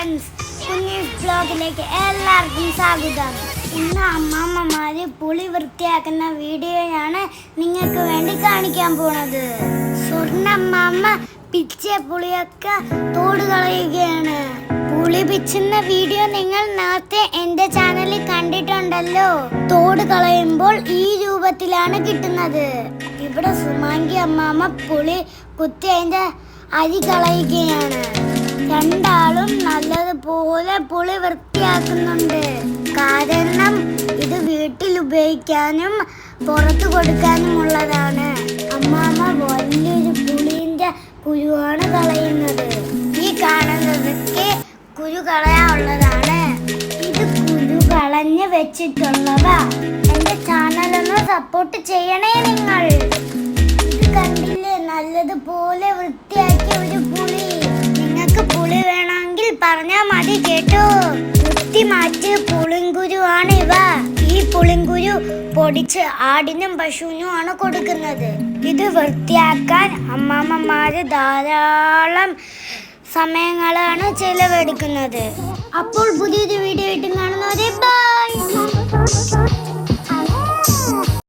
Friends കുഞ്ഞീസ് ബ്ലോഗിലേക്ക് എല്ലാവർക്കും സ്വാഗതം. ഇന്ന് അമ്മാമ്മമാര് പുളി വൃത്തിയാക്കുന്ന വീഡിയോയാണ് നിങ്ങൾക്ക് വേണ്ടി കാണിക്കാൻ പോണത്. സ്വർണമ്മ പിച്ചെ പുളിയൊക്കെ തോട് കളയുകയാണ്. പുളി പിച്ചുന്ന വീഡിയോ നിങ്ങൾ നേരത്തെ എന്റെ ചാനലിൽ കണ്ടിട്ടുണ്ടല്ലോ. തോട് കളയുമ്പോൾ ഈ രൂപത്തിലാണ് കിട്ടുന്നത്. ഇവിടെ സുമാങ്കി അമ്മാമ്മ പുളി കുത്തി അതിന്റെ അരി കളയുകയാണ്. രണ്ടാളും നല്ലതുപോലെ പൊളി വൃത്തിയാക്കുന്നുണ്ട്. കാരണം ഇത് വീട്ടിൽ ഉപയോഗിക്കാനും പുറത്തു കൊടുക്കാനും ഉള്ളതാണ്. അമ്മാമ്മ വലിയൊരു പുളിന്റെ കുരുവാണ് കളയുന്നത്. ഈ കാണുന്നതൊക്കെ കുരു കളയാനുള്ളതാണ് ഇത് കുരു കളഞ്ഞ് വെച്ചിട്ടുള്ളവ എന്റെ ചാനലൊന്ന് സപ്പോർട്ട് ചെയ്യണേ നിങ്ങൾ. ഇത് കണ്ടില്ലേ? നല്ലതുപോലെ വൃത്തിയാക്കിയ ഒരു പറഞ്ഞാൽ മതി കേട്ടോ. പുളിങ്കുരു ആണ് ഇവ. ഈ പുളിങ്കുരു പൊടിച്ച് ആടിനും പശുവിനും ആണ് കൊടുക്കുന്നത്. ഇത് വൃത്തിയാക്കാൻ അമ്മാമ്മമാര് ധാരാളം സമയങ്ങളാണ് ചെലവെടുക്കുന്നത് അപ്പോൾ പുതിയൊരു വീഡിയോ ആയിട്ട് കാണുന്നവരെ